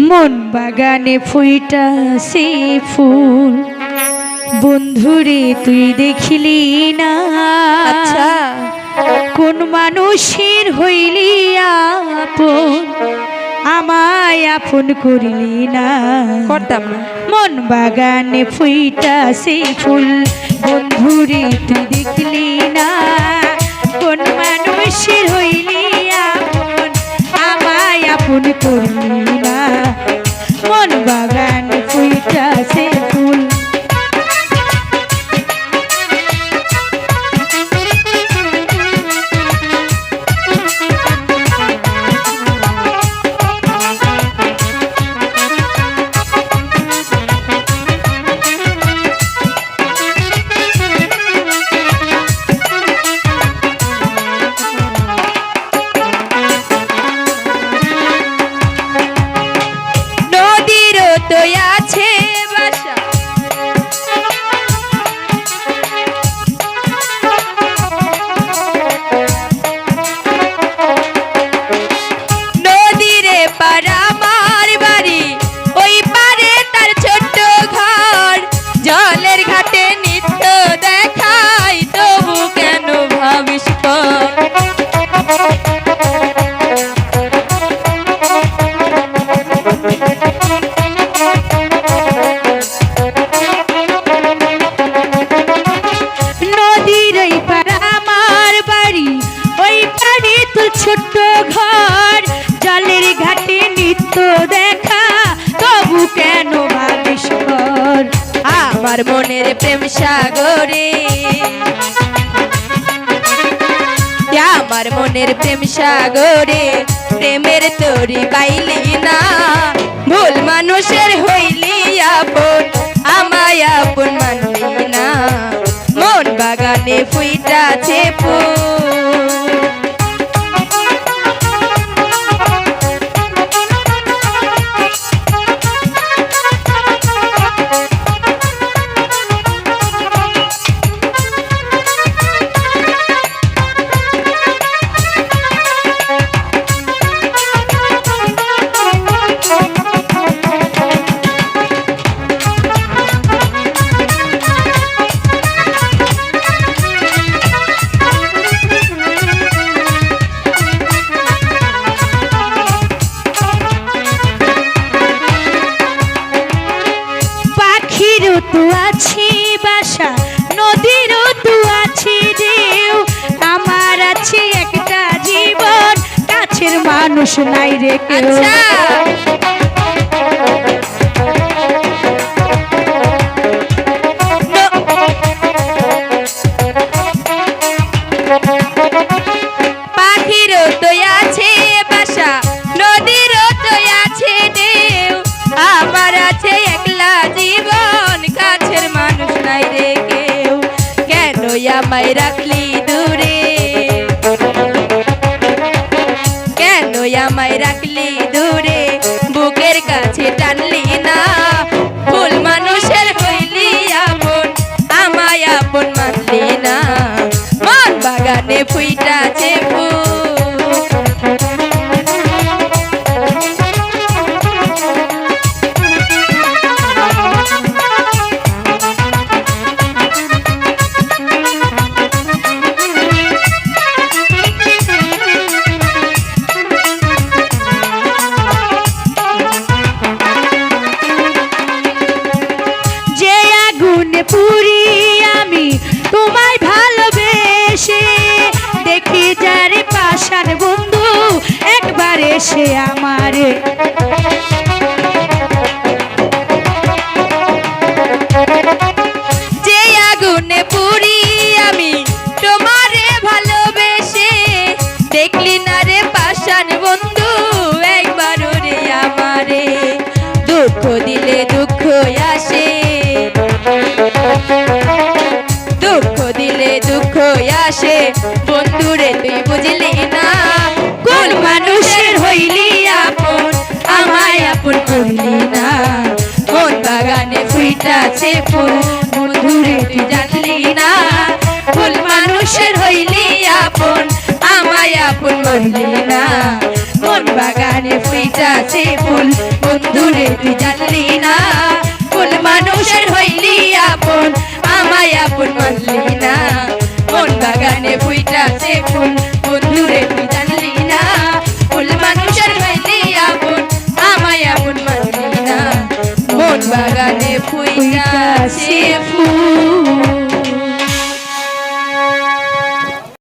মন বাগানে ফুইটা সে ফুল। বন্ধুরে তুই দেখিলি না। আচ্ছা। কোন মানুষের হইলি আপন? আমায় আপন করিলি না। করতাম না। মন বাগানে ফুইটা সে ফুল। বন্ধুরে তুই দেখলি না। কোন মানুষের করলি না মন বাগান ফুইটা তো আছে। পাড়ে ছোট্ট ঘর, জলের ঘাটে নিত্য দেখা, তবু কেন ভাবিস আমার মনের প্রেম সাগরে। আমার মনের প্রেম সাগরে, প্রেমের তরি পাইলি না। ভুল মানুষের হইলি আপন, আমায় আপন মানলি না। মন বাগানে ফুইটাছে ফুল। নাই রে কেউ। কেন আমায় রাখলি আমায় রাখলি দূরে বুকের কাছে টানলি না। একবার আমার। যে আগুনে পুরি আমি তোমারে ভালোবেসে, দেখলি না রে পাশান বন্ধু একবার রে আমারে। দুঃখ দিলে ফুইটাছে ফুল বন্ধুরে তুই জানলি না। ফুল মানুষের হইলি আপন, আমায় আপন মানলি না। কোন বাগানে ফুইটাছে ফুল তুই জানলি